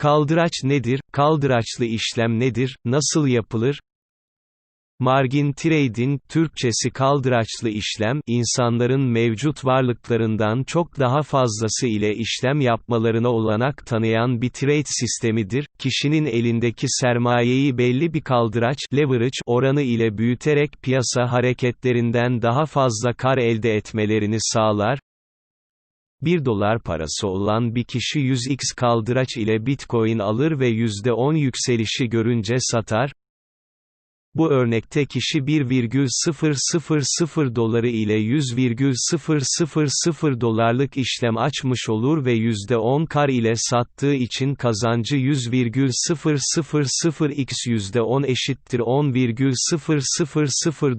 Kaldıraç nedir, kaldıraçlı işlem nedir, nasıl yapılır? Margin trade'in, Türkçesi kaldıraçlı işlem, insanların mevcut varlıklarından çok daha fazlası ile işlem yapmalarına olanak tanıyan bir trade sistemidir, kişinin elindeki sermayeyi belli bir kaldıraç leverage oranı ile büyüterek piyasa hareketlerinden daha fazla kar elde etmelerini sağlar, 1 dolar parası olan bir kişi 100x kaldıraç ile bitcoin alır ve %10 yükselişi görünce satar. Bu örnekte kişi 1,000 doları ile 100,000 dolarlık işlem açmış olur ve %10 kar ile sattığı için kazancı 100,000x %10 eşittir 10,000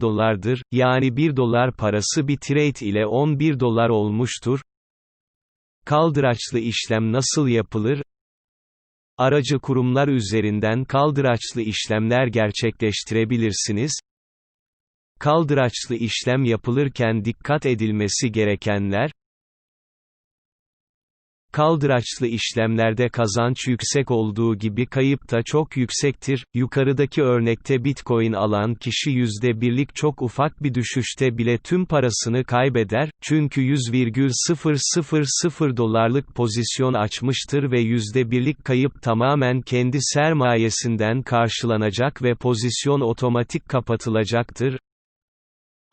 dolardır, yani 1 dolar parası bir trade ile 11 dolar olmuştur. Kaldıraçlı işlem nasıl yapılır? Aracı kurumlar üzerinden kaldıraçlı işlemler gerçekleştirebilirsiniz. Kaldıraçlı işlem yapılırken dikkat edilmesi gerekenler, Kaldıraçlı işlemlerde kazanç yüksek olduğu gibi kayıp da çok yüksektir. Yukarıdaki örnekte Bitcoin alan kişi %1'lik çok ufak bir düşüşte bile tüm parasını kaybeder, çünkü 100,000 dolarlık pozisyon açmıştır ve %1'lik kayıp tamamen kendi sermayesinden karşılanacak ve pozisyon otomatik kapatılacaktır.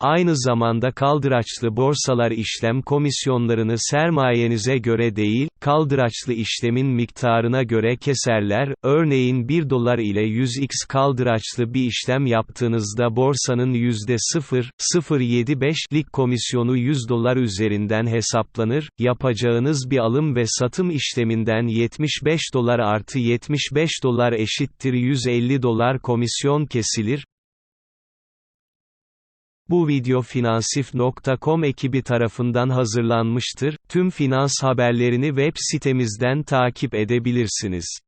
Aynı zamanda kaldıraçlı borsalar işlem komisyonlarını sermayenize göre değil, kaldıraçlı işlemin miktarına göre keserler, örneğin 1 dolar ile 100x kaldıraçlı bir işlem yaptığınızda borsanın %0,075'lik komisyonu 100 dolar üzerinden hesaplanır, yapacağınız bir alım ve satım işleminden 75 dolar artı 75 dolar eşittir 150 dolar komisyon kesilir, bu video Finansif.com ekibi tarafından hazırlanmıştır. Tüm finans haberlerini web sitemizden takip edebilirsiniz.